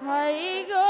high গো